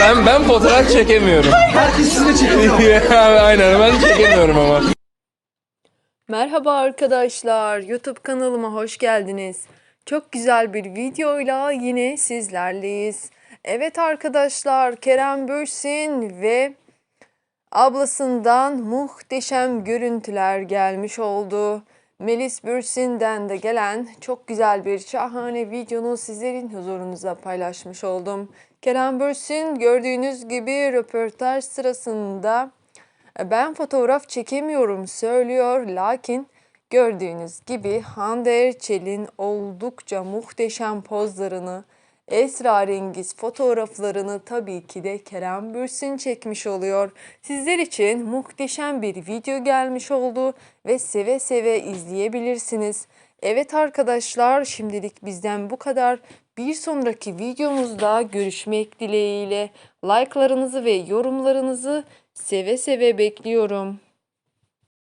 Ben ben fotoğraf çekemiyorum. Herkes sizinle çekiyor. Aynen ben çekemiyorum ama. Merhaba arkadaşlar, YouTube kanalıma hoş geldiniz. Çok güzel bir videoyla yine sizlerleyiz. Evet arkadaşlar, Kerem Bürsin ve ablasından muhteşem görüntüler gelmiş oldu. Melis Bürsin'den de gelen çok güzel bir şahane videonu sizlerin huzurunuza paylaşmış oldum. Kerem Bürsin gördüğünüz gibi röportaj sırasında ben fotoğraf çekemiyorum söylüyor lakin gördüğünüz gibi Hande Erçel'in oldukça muhteşem pozlarını, esrarengiz fotoğraflarını tabii ki de Kerem Bürsin çekmiş oluyor. Sizler için muhteşem bir video gelmiş oldu ve seve seve izleyebilirsiniz. Evet arkadaşlar şimdilik bizden bu kadar. Bir sonraki videomuzda görüşmek dileğiyle. Like'larınızı ve yorumlarınızı seve seve bekliyorum.